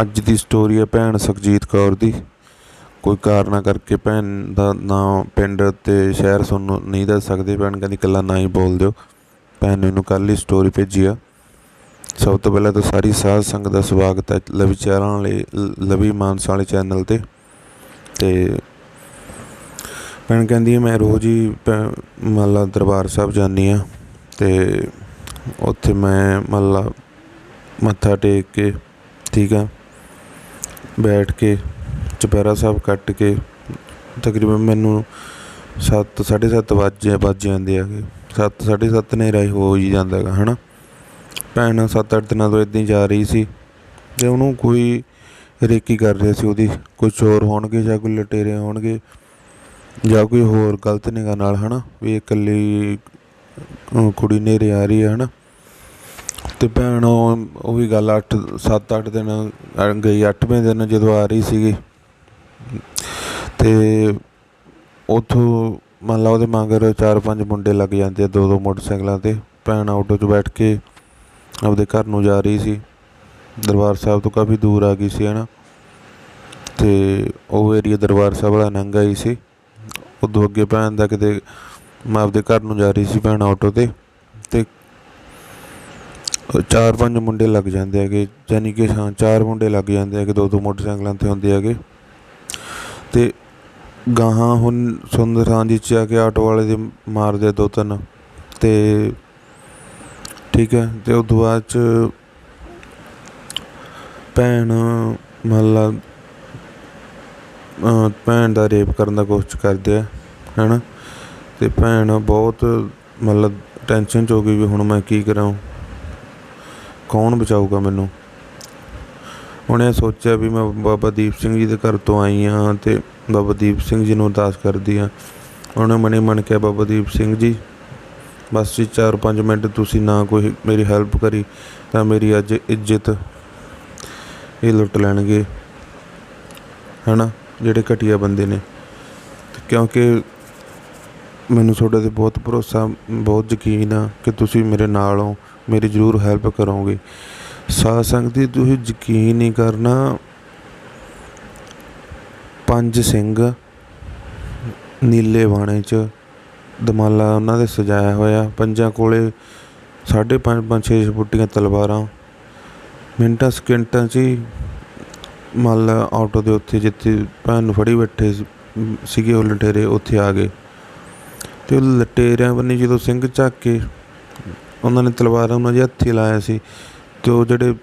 ਅੱਜ ਦੀ ਸਟੋਰੀ ਹੈ ਭੈਣ ਸੁਖਜੀਤ ਕੌਰ ਦੀ। ਕੋਈ ਕਾਰਨਾ ਕਰਕੇ ਭੈਣ ਦਾ ਨਾਂ ਪਿੰਡ ਤੇ ਸ਼ਹਿਰ ਸੁਣ ਨਹੀਂ ਦੱਸ ਸਕਦੇ। ਭੈਣ ਕਹਿੰਦੀ ਇਕੱਲਾ ਨਾ ਹੀ ਬੋਲ ਦਿਓ। ਭੈਣ ਨੇ ਮੈਨੂੰ ਕੱਲ੍ਹ ਹੀ ਸਟੋਰੀ ਭੇਜੀ ਆ। ਸਭ ਤੋਂ ਪਹਿਲਾਂ ਤਾਂ ਸਾਰੀ ਸਾਧ ਸੰਗਤ ਦਾ ਸਵਾਗਤ ਹੈ ਲਵੀ ਚਾਰਾਂ ਵਾਲੇ ਲ- ਲਵੀ ਮਾਨਸਾ ਵਾਲੇ ਚੈਨਲ ਤੇ। ਤੇ ਭੈਣ ਕਹਿੰਦੀ ਮੈਂ ਰੋਜ਼ ਹੀ ਭੈ- ਮੰਨ ਦਰਬਾਰ ਸਾਹਿਬ ਜਾਂਦੀ ਆ ਤੇ ਉੱਥੇ ਮੈਂ ਮੰਨ ਮੱਥਾ ਟੇਕ ਕੇ, ਠੀਕ ਆ। ਬੈਠ ਕੇ, ਚੁਪਹਿਰਾ ਸਾਹਿਬ ਕੱਟ ਕੇ, ਤਕਰੀਬਨ ਮੈਨੂੰ ਸੱਤ, ਸਾਢੇ ਸੱਤ ਵੱਜ ਵੱਜ ਜਾਂਦੇ ਹੈਗੇ। ਸੱਤ, ਸਾਢੇ ਸੱਤ ਹਨੇਰਾ ਹੀ ਹੋ ਹੀ ਜਾਂਦਾ ਹੈਗਾ ਨਾ ਭੈਣ ਸੱਤ, ਅੱਠ ਦਿਨਾਂ ਤੋਂ ਇਦਾਂ ਹੀ ਜਾ ਰਹੀ ਸੀ। ਤੇ ਉਹਨੂੰ ਕੋਈ ਰੇਕੀ ਕਰ ਰਿਹਾ ਸੀ ਉਹਦੀ ਕੋਈ ਚੋਰ ਹੋਣਗੇ ਜਾਂ ਕੋਈ ਲਟੇਰੇ ਹੋਣਗੇ, ਜਾਂ ਕੋਈ ਹੋਰ ਗਲਤ ਨਿਗਾਹ ਨਾਲ, ਹਨਾ? ਵੀ ਇਕੱਲੀ ਕੁੜੀ ਨੇਰੇ ਆ ਰਹੀ ਹੈ, ਹਨਾ? ਅਤੇ ਭੈਣ ਉਹ ਉਹ ਵੀ ਗੱਲ 8 7 8 ਦਿਨ ਗਈ ਅੱਠਵੇਂ ਦਿਨ ਜਦੋਂ ਆ ਰਹੀ ਸੀਗੀ। ਤੇ ਉਥੋਂ ਮੰਨ ਲਾ ਉਹਦੇ ਮਗਰ ਚਾਰ ਪੰਜ ਮੁੰਡੇ ਲੱਗ ਜਾਂਦੇ ਆ, ਦੋ ਦੋ ਮੋਟਰਸਾਈਕਲਾਂ ਤੇ। ਭੈਣ ਆਟੋ 'ਚ ਬੈਠ ਕੇ ਆਪਦੇ ਘਰ ਨੂੰ ਜਾ ਰਹੀ ਸੀ। ਦਰਬਾਰ ਸਾਹਿਬ ਤੋਂ ਕਾਫੀ ਦੂਰ ਆ ਗਈ ਸੀ ਹਨਾ ਤੇ ਉਹ ਏਰੀਆ ਦਰਬਾਰ ਸਾਹਿਬ ਵਾਲਾ ਨੰਗਾ ਹੀ ਸੀ। ਉਦੋਂ ਅੱਗੇ ਭੈਣ ਦਾ ਕਿਤੇ ਮੈਂ ਆਪਦੇ ਘਰ ਨੂੰ ਜਾ ਰਹੀ ਸੀ, ਭੈਣ ਆਟੋ ਤੇ। ਤੇ ਚਾਰ ਪੰਜ ਮੁੰਡੇ ਲੱਗ ਜਾਂਦੇ ਹੈਗੇ ਯਾਨੀ ਕਿ ਹਾਂ, ਚਾਰ ਮੁੰਡੇ ਲੱਗ ਜਾਂਦੇ ਹੈਗੇ, ਦੋ ਦੋ ਮੋਟਰਸਾਈਕਲਾਂ ਤੇ ਹੁੰਦੇ ਹੈਗੇ। ਤੇ ਗਾਹਾਂ ਹੁਣ ਸੁੰਦਰਾਂ ਜੀ ਚ ਆ ਕੇ ਆਟੋ ਵਾਲੇ ਦੇ ਮਾਰਦੇ ਦੋ ਤਿੰਨ, ਤੇ ਠੀਕ ਹੈ, ਤੇ ਉਸ ਤੋਂ ਬਾਅਦ ਚ ਭੈਣ ਮਤਲਬ ਭੈਣ ਦਾ ਰੇਪ ਕਰਨ ਦਾ ਕੋਸ਼ਿਸ਼ ਕਰਦੇ ਆ, ਹੈਨਾ? ਤੇ ਭੈਣ ਬਹੁਤ ਮਤਲਬ ਟੈਨਸ਼ਨ ਚ ਹੋ ਗਈ ਵੀ ਹੁਣ ਮੈਂ ਕੀ ਕਰਾਂ। ਕੌਣ ਬਚਾਊਗਾ ਮੈਨੂੰ? ਉਹਨੇ ਸੋਚਿਆ ਵੀ ਮੈਂ ਬਾਬਾ ਦੀਪ ਸਿੰਘ ਜੀ ਦੇ ਘਰ ਤੋਂ ਆਈ ਹਾਂ ਤੇ ਬਾਬਾ ਦੀਪ ਸਿੰਘ ਜੀ ਨੂੰ ਅਰਦਾਸ ਕਰਦੀ ਹਾਂ। ਉਹਨੇ ਮਨੇ ਮਨ ਕਿਹਾ ਬਾਬਾ ਦੀਪ ਸਿੰਘ ਜੀ, ਬਸ ਜੀ 4-5 ਮਿੰਟ ਤੁਸੀਂ ਨਾ ਕੋਈ ਮੇਰੀ ਹੈਲਪ ਕਰੀ ਤਾਂ ਮੇਰੀ ਅੱਜ ਇੱਜ਼ਤ ਇਹ ਲੁੱਟ ਲੈਣਗੇ। ਹਨਾ? ਜਿਹੜੇ ਘਟੀਆ ਬੰਦੇ ਨੇ। ਕਿਉਂਕਿ ਮੈਨੂੰ ਤੁਹਾਡੇ ਤੇ ਬਹੁਤ ਭਰੋਸਾ, ਬਹੁਤ ਯਕੀਨ ਆ ਕਿ ਤੁਸੀਂ ਮੇਰੇ ਨਾਲ ਹੋ। ਮੇਰੀ ਜ਼ਰੂਰ ਹੈਲਪ ਕਰੋਗੇ। ਸਾਧ ਸੰਗਤ ਦੀ ਤੁਸੀਂ ਯਕੀਨ ਨਹੀਂ ਕਰਨਾ। ਪੰਜ ਸਿੰਘ ਨੀਲੇ ਬਾਣੇ 'ਚ ਦਮਾਲਾ ਉਹਨਾਂ ਦੇ ਸਜਾਇਆ ਹੋਇਆ। ਪੰਜਾਂ ਕੋਲੇ ਸਾਢੇ ਪੰਜ ਪੰਜ, ਛੇ ਛੇ ਫੁੱਟੀਆਂ ਤਲਵਾਰਾਂ। ਮਿੰਟਾਂ, ਸਕਿੰਟਾਂ 'ਚ ਹੀ ਮੰਨ ਆਟੋ ਦੇ ਉੱਥੇ ਜਿੱਥੇ ਭੈਣ ਨੂੰ ਫੜੀ ਬੈਠੇ ਸੀਗੇ ਉਹ ਲਟੇਰੇ ਉੱਥੇ ਆ ਗਏ। ਤੇ ਉਹ ਲਟੇਰਿਆਂ ਬੰਨੀ ਜਦੋਂ ਸਿੰਘ ਚੱਕ ਕੇ ਉਹਨਾਂ ਨੇ ਤਲਵਾਰਾਂ ਉਹਨਾਂ ਦੇ ਹੱਥੀ ਲਾਇਆ ਸੀ ਅਤੇ ਉਹ ਜਿਹੜੇ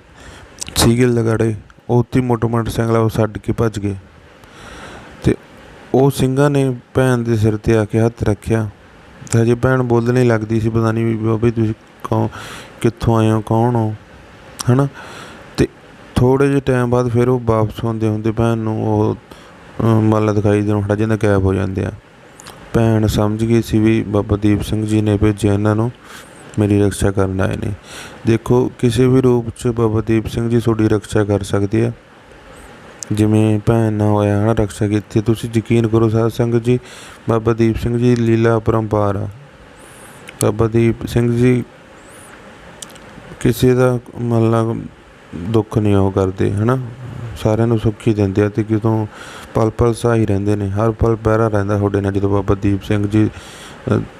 ਸੀਗੇ ਲਗਾੜੇ ਉਹ ਉੱਥੇ ਹੀ ਮੋਟਰ ਮੋਟਰਸਾਈਕਲ ਉਹ ਛੱਡ ਕੇ ਭੱਜ ਗਏ। ਤੇ ਉਹ ਸਿੰਘਾਂ ਨੇ ਭੈਣ ਦੇ ਸਿਰ ਤੇ ਆ ਕੇ ਹੱਥ ਰੱਖਿਆ। ਤੇ ਹਜੇ ਭੈਣ ਬੋਲਣ ਹੀ ਲੱਗਦੀ ਸੀ ਪਤਾ ਨਹੀਂ ਵੀ ਬਾਬੇ ਤੁਸੀਂ ਕੌਣ ਕਿੱਥੋਂ ਆਏ ਹੋ ਕੌਣ ਹੋ ਹਨਾ? ਤੇ ਥੋੜੇ ਜਿਹੇ ਟਾਈਮ ਬਾਅਦ ਫਿਰ ਉਹ ਵਾਪਸ ਹੁੰਦੇ ਹੁੰਦੇ ਭੈਣ ਨੂੰ ਉਹ ਅਹ, ਮੱਲ ਦਿਖਾਈ ਦੇਣ ਖੜਾ ਜਾਂਦਾ ਗਾਇਬ ਹੋ ਜਾਂਦੇ ਆ। ਭੈਣ ਸਮਝ ਗਈ ਸੀ ਵੀ ਬਾਬਾ ਦੀਪ ਸਿੰਘ ਜੀ ਨੇ ਭੇਜਿਆ ਇਹਨਾਂ ਨੂੰ। ਮੇਰੀ ਰਕਸ਼ਾ ਕਰਨ ਆਏ ਨੇ। ਦੇਖੋ, ਕਿਸੇ ਵੀ ਰੂਪ 'ਚ ਬਾਬਾ ਦੀਪ ਸਿੰਘ ਜੀ ਤੁਹਾਡੀ ਰਕਸ਼ਾ ਕਰ ਸਕਦੇ ਆ। ਜਿਵੇਂ ਭੈਣ ਨਾਲ ਹੋਇਆ ਹਨਾ ਰਕਸ਼ਾ ਕੀਤੀ ਤੁਸੀਂ ਯਕੀਨ ਕਰੋ ਸਾਧ ਸੰਗਤ ਜੀ, ਬਾਬਾ ਦੀਪ ਸਿੰਘ ਜੀ ਲੀਲਾ ਪਰੰਪਾਰ ਆ। ਬਾਬਾ ਦੀਪ ਸਿੰਘ ਜੀ ਕਿਸੇ ਦਾ ਮਤਲਬ ਦੁੱਖ ਨਹੀਂ ਉਹ ਕਰਦੇ, ਹਨਾ? ਸਾਰਿਆਂ ਨੂੰ ਸੁੱਖੀ ਦਿੰਦੇ ਆ ਤੇ ਕਿਤੋਂ ਪਲ ਪਲ ਸਹਾਈ ਰਹਿੰਦੇ ਨੇ, ਹਰ ਪਲ ਪਹਿਰਾ ਰਹਿੰਦਾ ਤੁਹਾਡੇ ਨਾਲ ਜਦੋਂ ਬਾਬਾ ਦੀਪ ਸਿੰਘ ਜੀ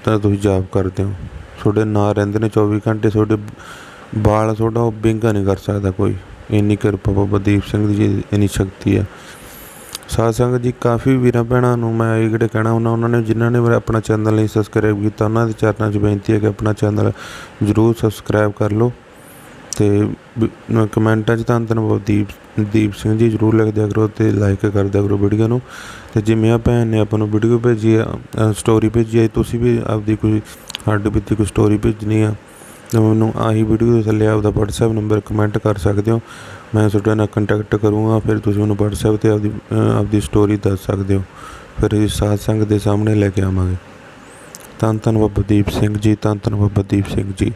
ਤਾਂ ਤੁਸੀਂ ਜਾਪ ਕਰਦੇ ਹੋ। ਤੁਹਾਡੇ ਨਾਲ ਰਹਿੰਦੇ ਨੇ 24 ਘੰਟੇ, ਤੁਹਾਡੇ ਬਾਲ ਤੁਹਾਡਾ ਉਹ ਬਿੰਗਾ ਨਹੀਂ ਕਰ ਸਕਦਾ ਕੋਈ। ਇੰਨੀ ਕਿਰਪਾ ਬਾਬਾ ਦੀਪ ਸਿੰਘ ਜੀ ਦੀ ਇੰਨੀ ਸ਼ਕਤੀ ਆ। ਸਾਧ ਸੰਗਤ ਜੀ, ਕਾਫੀ ਵੀਰਾਂ ਭੈਣਾਂ ਨੂੰ ਮੈਂ ਇਹ ਜਿਹੜੇ ਕਹਿਣਾ ਹੁੰਦਾ ਉਹਨਾਂ ਨੇ ਜਿਨ੍ਹਾਂ ਨੇ ਮੇਰਾ ਆਪਣਾ ਚੈਨਲ ਨਹੀਂ ਸਬਸਕ੍ਰਾਈਬ ਕੀਤਾ, ਉਹਨਾਂ ਦੇ ਚਰਨਾਂ 'ਚ ਬੇਨਤੀ ਹੈ ਕਿ ਆਪਣਾ ਚੈਨਲ ਜ਼ਰੂਰ ਸਬਸਕ੍ਰਾਈਬ ਕਰ ਲਓ। ਤੇ ਕਮੈਂਟਾਂ 'ਚ ਧੰਨ ਧੰਨਵਾਦ ਦੀਪ ਦੀਪ ਸਿੰਘ ਜੀ ਜ਼ਰੂਰ ਲਿਖ ਦਿਆ ਕਰੋ ਤੇ ਲਾਈਕ ਕਰ ਦਿਆ ਕਰੋ ਵੀਡੀਓ ਨੂੰ। ਤੇ ਜਿਵੇਂ ਆ ਭੈਣ ਨੇ ਆਪਾਂ ਨੂੰ ਵੀਡੀਓ ਭੇਜੀ ਆ ਸਟੋਰੀ ਭੇਜੀ ਹੈ ਤੁਸੀਂ ਵੀ ਆਪਦੀ ਕੋਈ ਹੱਡ ਬੀਤੀ ਕੋਈ ਸਟੋਰੀ ਭੇਜਣੀ ਆ, ਤਾਂ ਮੈਨੂੰ ਆਹੀ ਵੀਡੀਓ ਦੇ ਥੱਲੇ ਆਪਦਾ WhatsApp ਨੰਬਰ ਕਮੈਂਟ ਕਰ ਸਕਦੇ ਹੋ। ਮੈਂ ਤੁਹਾਡੇ ਨਾਲ ਕੰਟੈਕਟ ਕਰੂੰਗਾ, ਫਿਰ ਤੁਸੀਂ ਮੈਨੂੰ WhatsApp ਤੇ ਆਪਦੀ ਆਪਦੀ ਸਟੋਰੀ ਦੱਸ ਸਕਦੇ ਹੋ। ਫਿਰ ਇਸ ਸਾਧ ਸੰਗਤ ਦੇ ਸਾਹਮਣੇ ਲੈ ਕੇ ਆਵਾਂਗੇ। ਧੰਨ ਧੰਨ ਬਾਬਾ ਦੀਪ ਸਿੰਘ ਜੀ, ਧੰਨ ਧੰਨ ਬਾਬਾ ਦੀਪ ਸਿੰਘ ਜੀ।